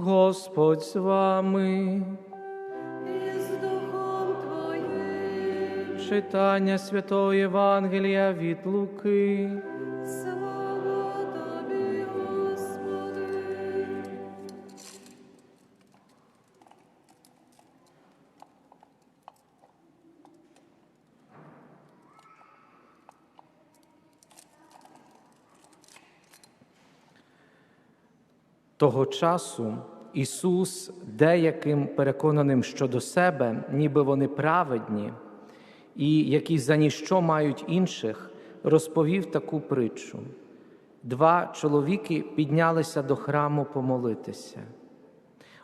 Господь з вами. і з Духом Твоїм. Читання Святого Євангелія від Луки. Слава Тобі, Господи. Того часу Ісус деяким переконаним щодо себе, ніби вони праведні, і які за ніщо мають інших, розповів таку притчу. Два чоловіки піднялися до храму помолитися.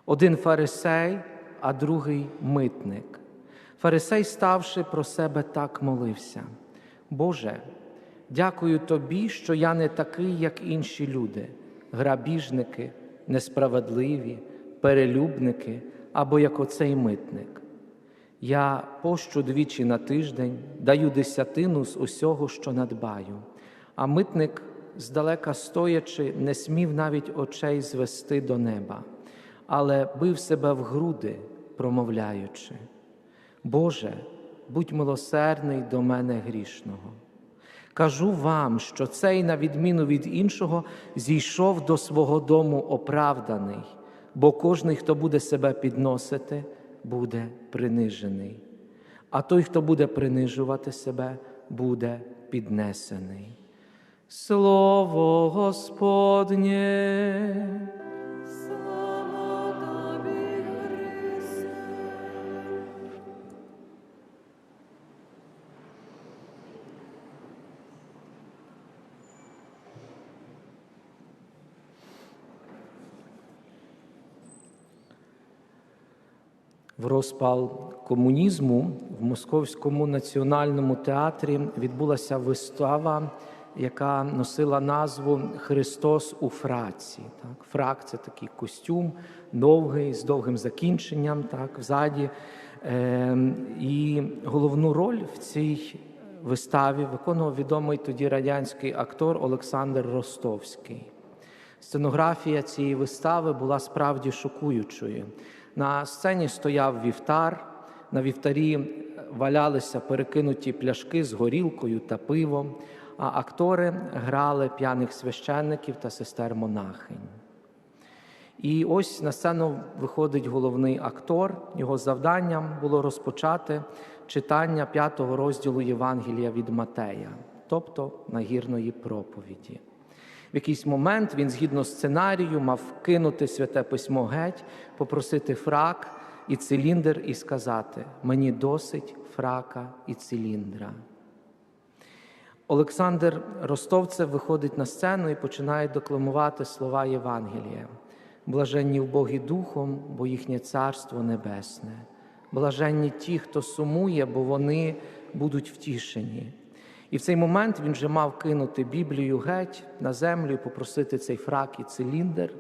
Один фарисей, а другий митник. Фарисей, ставши про себе, так молився: Боже, дякую тобі, що я не такий, як інші люди, грабіжники, несправедливі, перелюбники або як оцей митник. Я пощу двічі на тиждень, даю десятину з усього, що надбаю. А митник, здалека стоячи, не смів навіть очей звести до неба, але бив себе в груди, промовляючи: Боже, будь милосердний до мене грішного. Кажу вам, що цей, на відміну від іншого, зійшов до свого дому оправданий, бо кожний, хто буде себе підносити, буде принижений, а той, хто буде принижувати себе, буде піднесений. Слово Господнє. В розпал комунізму в Московському національному театрі відбулася вистава, яка носила назву Христос у фраці. Так? Фрак це такий костюм довгий, з довгим закінченням, так, взаді. Е, і головну роль в цій виставі виконував відомий тоді радянський актор Олександр Ростовський. Сценографія цієї вистави була справді шокуючою. На сцені стояв вівтар, на вівтарі валялися перекинуті пляшки з горілкою та пивом, а актори грали п'яних священників та сестер монахинь. І ось на сцену виходить головний актор. Його завданням було розпочати читання п'ятого розділу Євангелія від Матея, тобто нагірної проповіді. В якийсь момент він, згідно сценарію, мав кинути святе письмо геть, попросити фрак і циліндр і сказати: Мені досить фрака і циліндра. Олександр Ростовцев виходить на сцену і починає декламувати слова Євангелія. Блаженні в Богі Духом, бо їхнє царство небесне. Блаженні ті, хто сумує, бо вони будуть втішені. І в цей момент він вже мав кинути Біблію геть на землю і попросити цей фрак і циліндр,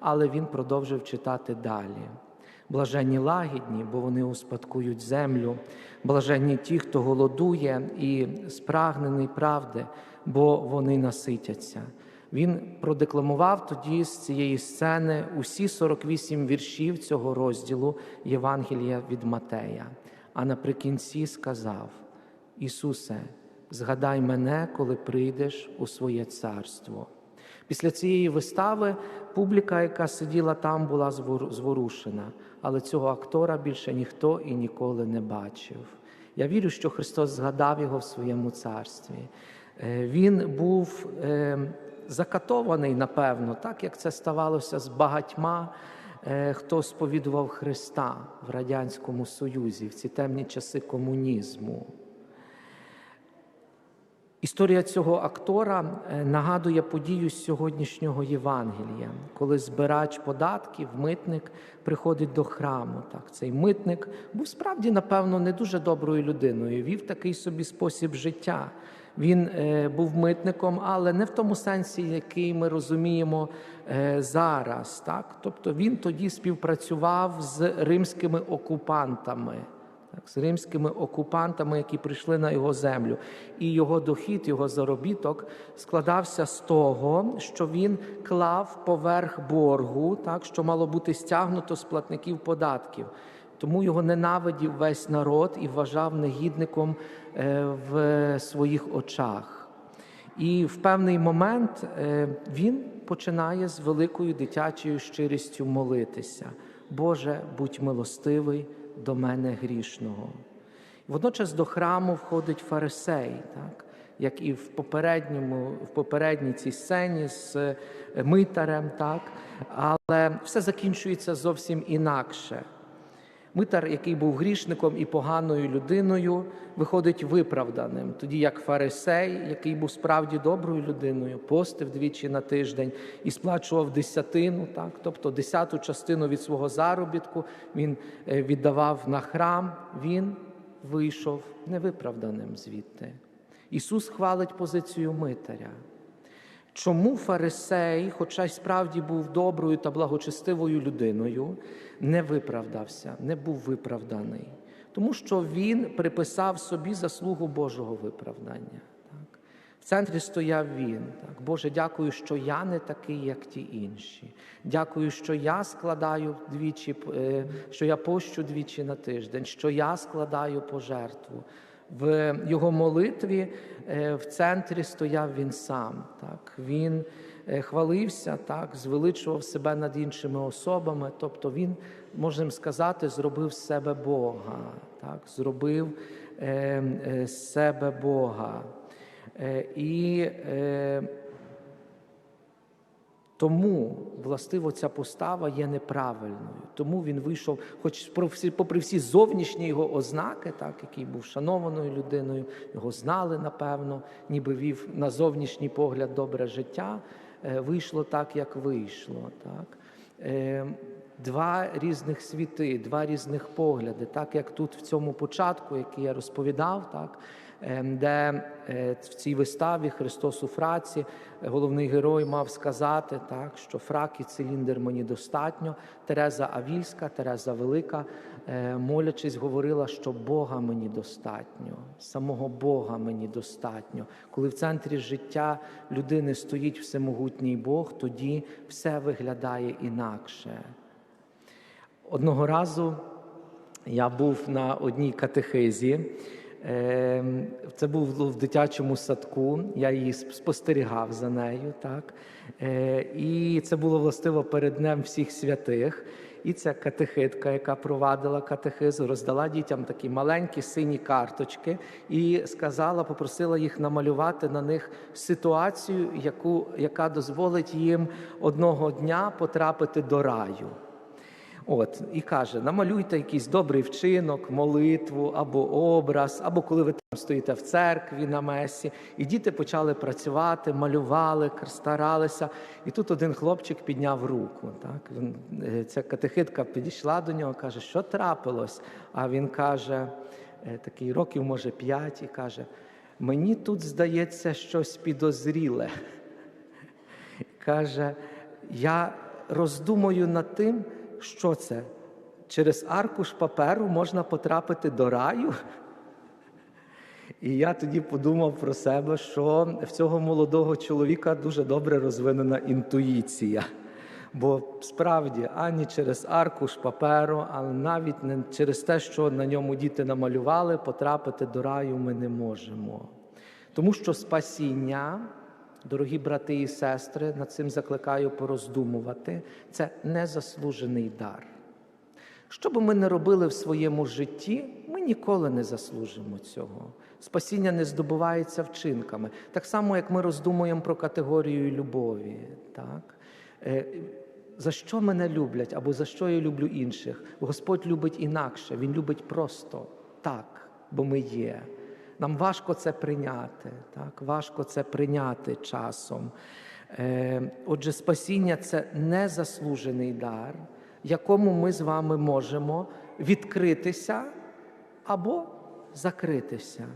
але він продовжив читати далі. Блаженні лагідні, бо вони успадкують землю, блаженні ті, хто голодує і спрагнений правди, бо вони наситяться. Він продекламував тоді з цієї сцени усі 48 віршів цього розділу Євангелія від Матея. А наприкінці сказав: Ісусе, згадай мене, коли прийдеш у своє царство. Після цієї вистави публіка, яка сиділа там, була звор- зворушена, але цього актора більше ніхто і ніколи не бачив. Я вірю, що Христос згадав його в своєму царстві. Е, Він був е, закатований, напевно, так як це ставалося з багатьма, е, хто сповідував Христа в Радянському Союзі в ці темні часи комунізму. Історія цього актора е, нагадує подію з сьогоднішнього Євангелія, коли збирач податків, митник приходить до храму. Так, цей митник був справді, напевно, не дуже доброю людиною. Вів такий собі спосіб життя. Він е, був митником, але не в тому сенсі, який ми розуміємо е, зараз. Так? Тобто він тоді співпрацював з римськими окупантами. З римськими окупантами, які прийшли на його землю. І його дохід, його заробіток складався з того, що він клав поверх боргу, так, що мало бути стягнуто з платників податків. Тому його ненавидів весь народ і вважав негідником е, в своїх очах. І в певний момент е, він починає з великою дитячою щирістю молитися. Боже, будь милостивий до мене грішного. Водночас до храму входить фарисей, так? як і в попередньому, в попередній цій сцені з е, митарем, так? але все закінчується зовсім інакше. Митар, який був грішником і поганою людиною, виходить виправданим, тоді як фарисей, який був справді доброю людиною, постив двічі на тиждень і сплачував десятину, так, тобто десяту частину від свого заробітку він е, віддавав на храм, він вийшов невиправданим звідти. Ісус хвалить позицію митаря. Чому фарисей, хоча й справді був доброю та благочестивою людиною, не виправдався, не був виправданий? Тому що він приписав собі заслугу Божого виправдання. Так? В центрі стояв він. Так? Боже, дякую, що я не такий, як ті інші. Дякую, що я складаю двічі, е, що я пощу двічі на тиждень, що я складаю пожертву. В його молитві е, в центрі стояв він сам. Так? Він е, хвалився, так, звеличував себе над іншими особами. Тобто він, можемо сказати, зробив з себе Бога, так? зробив е, е, з себе Бога. Е, і е, тому властиво ця постава є неправильною. Тому він вийшов, хоч попри всі зовнішні його ознаки, так, який був шанованою людиною, його знали, напевно, ніби вів на зовнішній погляд добре життя, е, вийшло так, як вийшло. Так. Е, Два різних світи, два різних погляди, так як тут в цьому початку, який я розповідав, так де е, в цій виставі Христос у фраці е, головний герой мав сказати, так, що фрак і циліндр мені достатньо. Тереза Авільська, Тереза Велика, е, молячись, говорила, що Бога мені достатньо, самого Бога мені достатньо. Коли в центрі життя людини стоїть всемогутній Бог, тоді все виглядає інакше. Одного разу я був на одній катехизі. Ем, Це був в дитячому садку, я її спостерігав за нею. так. Е, І це було властиво перед Днем всіх святих. І ця катехитка, яка провадила катехизу, роздала дітям такі маленькі сині карточки і сказала, попросила їх намалювати на них ситуацію, яку, яка дозволить їм одного дня потрапити до раю. От, і каже: намалюйте якийсь добрий вчинок, молитву або образ, або коли ви там стоїте в церкві на месі. І діти почали працювати, малювали, старалися. І тут один хлопчик підняв руку. Так? Е, Ця катехитка підійшла до нього, каже, що трапилось? А він каже, е, такий років, може, п'ять, і каже: мені тут здається щось підозріле. Каже, я роздумую над тим, що це? Через аркуш паперу можна потрапити до раю? І я тоді подумав про себе, що в цього молодого чоловіка дуже добре розвинена інтуїція. Бо справді ані через аркуш паперу, але навіть не через те, що на ньому діти намалювали, потрапити до раю ми не можемо. Тому що спасіння, дорогі брати і сестри, над цим закликаю пороздумувати, це незаслужений дар. Що би ми не робили в своєму житті, ми ніколи не заслужимо цього. Спасіння не здобувається вчинками. Так само, як ми роздумуємо про категорію любові. Так? Е, За що мене люблять або за що я люблю інших? Господь любить інакше, Він любить просто так, бо ми є. Нам важко це прийняти, так? важко це прийняти часом. Е, Отже, спасіння це незаслужений дар, якому ми з вами можемо відкритися або закритися.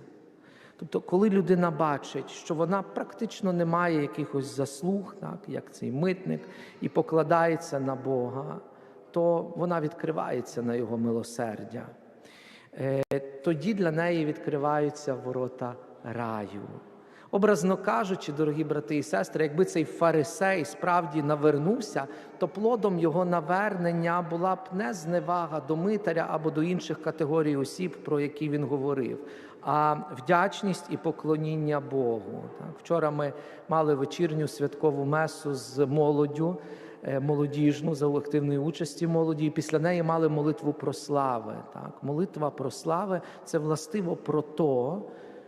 Тобто, коли людина бачить, що вона практично не має якихось заслуг, так, як цей митник, і покладається на Бога, то вона відкривається на Його милосердя. Е, тоді для неї відкриваються ворота раю. Образно кажучи, дорогі брати і сестри, якби цей фарисей справді навернувся, то плодом його навернення була б не зневага до митаря або до інших категорій осіб, про які він говорив, а вдячність і поклоніння Богу. Вчора ми мали вечірню святкову месу з молоддю, молодіжну за активної участі молоді. І після неї мали молитву про слави. Так, молитва про слави це властиво про то,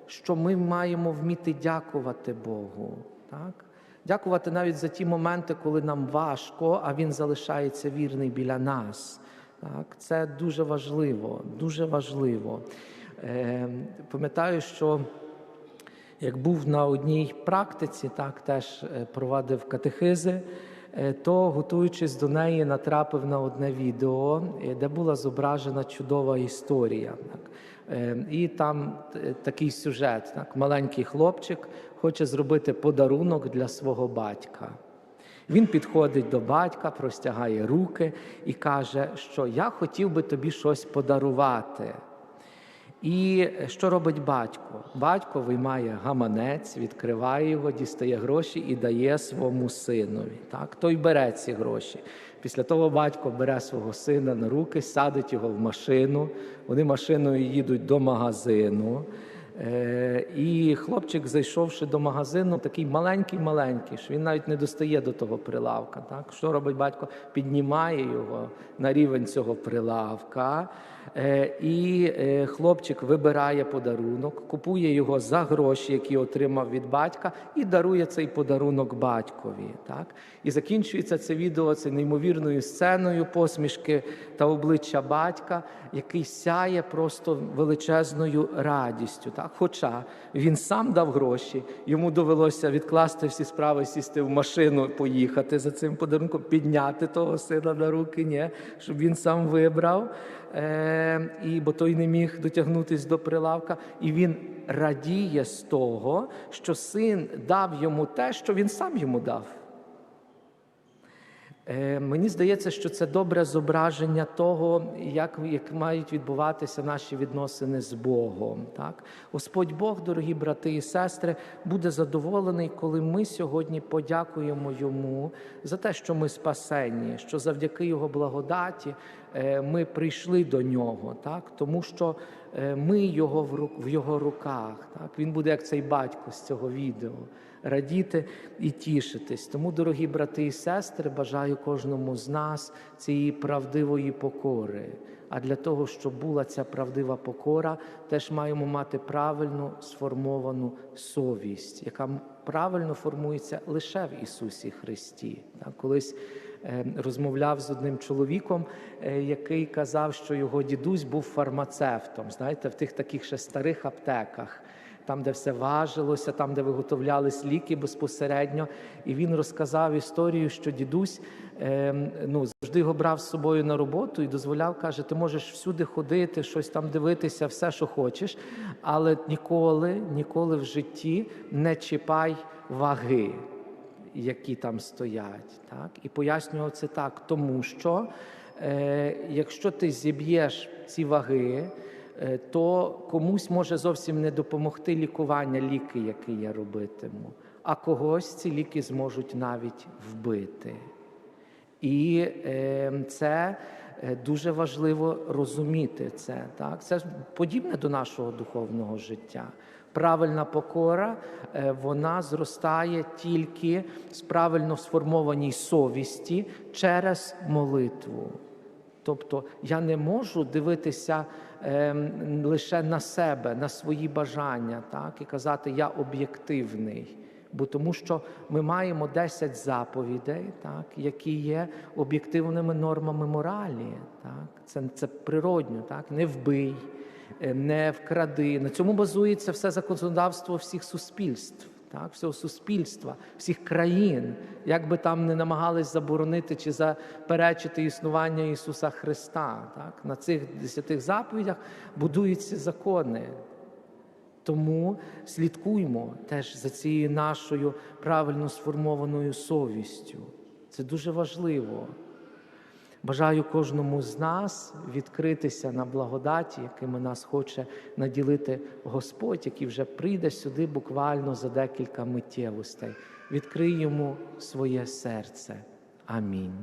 що ми маємо вміти дякувати Богу. Так? Дякувати навіть за ті моменти, коли нам важко, а Він залишається вірний біля нас. Так? Це дуже важливо, дуже важливо. Е, пам'ятаю, що як був на одній практиці, так теж е, провадив катехизи, е, то готуючись до неї, натрапив на одне відео, е, де була зображена чудова історія. Е, І там е, такий сюжет: так, маленький хлопчик хоче зробити подарунок для свого батька. Він підходить до батька, простягає руки і каже, що я хотів би тобі щось подарувати. І що робить батько? Батько виймає гаманець, відкриває його, дістає гроші і дає своєму синові. Так? Той бере ці гроші. Після того батько бере свого сина на руки, садить його в машину. Вони машиною їдуть до магазину. Е, І хлопчик, зайшовши до магазину, такий маленький-маленький, що він навіть не достає до того прилавка. Так? Що робить батько? Піднімає його на рівень цього прилавка. Е, І е, хлопчик вибирає подарунок, купує його за гроші, які отримав від батька, і дарує цей подарунок батькові. Так? І закінчується це відео це неймовірною сценою посмішки та обличчя батька, який сяє просто величезною радістю. Так? Хоча він сам дав гроші, йому довелося відкласти всі справи, сісти в машину, поїхати за цим подарунком, підняти того сина на руки, ні, щоб він сам вибрав. Е, і, бо той не міг дотягнутись до прилавка, і він радіє з того, що син дав йому те, що він сам йому дав. Е, Мені здається, що це добре зображення того, як, як мають відбуватися наші відносини з Богом. Так? Господь Бог, дорогі брати і сестри, буде задоволений, коли ми сьогодні подякуємо Йому за те, що ми спасені, що завдяки Його благодаті ми прийшли до Нього, так? тому що е, ми його в, Його руках. Так? Він буде як цей батько з цього відео радіти і тішитись. Тому, дорогі брати і сестри, бажаю кожному з нас цієї правдивої покори. А для того, щоб була ця правдива покора, теж маємо мати правильно сформовану совість, яка правильно формується лише в Ісусі Христі. Колись е, розмовляв з одним чоловіком, е, який казав, що його дідусь був фармацевтом, знаєте, в тих таких ще старих аптеках там, де все важилося, там, де виготовлялись ліки безпосередньо. І він розказав історію, що дідусь е, ну, завжди його брав з собою на роботу і дозволяв, каже, ти можеш всюди ходити, щось там дивитися, все, що хочеш, але ніколи, ніколи в житті не чіпай ваги. Які там стоять, так і пояснював це так, тому що е, якщо ти зіб'єш ці ваги, е, то комусь може зовсім не допомогти лікування, ліки, які я робитиму, а когось ці ліки зможуть навіть вбити. І е, це е, дуже важливо розуміти це. Так? Це подібне до нашого духовного життя. Правильна покора е, вона зростає тільки з правильно сформованій совісті через молитву. Тобто я не можу дивитися ем, лише на себе, на свої бажання, так, і казати я об'єктивний. Бо тому що ми маємо 10 заповідей, так, які є об'єктивними нормами моралі. Так. Це, це природньо, так, не вбий, е, не вкради. На цьому базується все законодавство всіх суспільств так, всього суспільства, всіх країн, як би там не намагались заборонити чи заперечити існування Ісуса Христа. Так? На цих десятих заповідях будуються закони. Тому слідкуймо теж за цією нашою правильно сформованою совістю. Це дуже важливо. Бажаю кожному з нас відкритися на благодаті, якими нас хоче наділити Господь, який вже прийде сюди буквально за декілька миттєвостей. Відкрий йому своє серце. Амінь.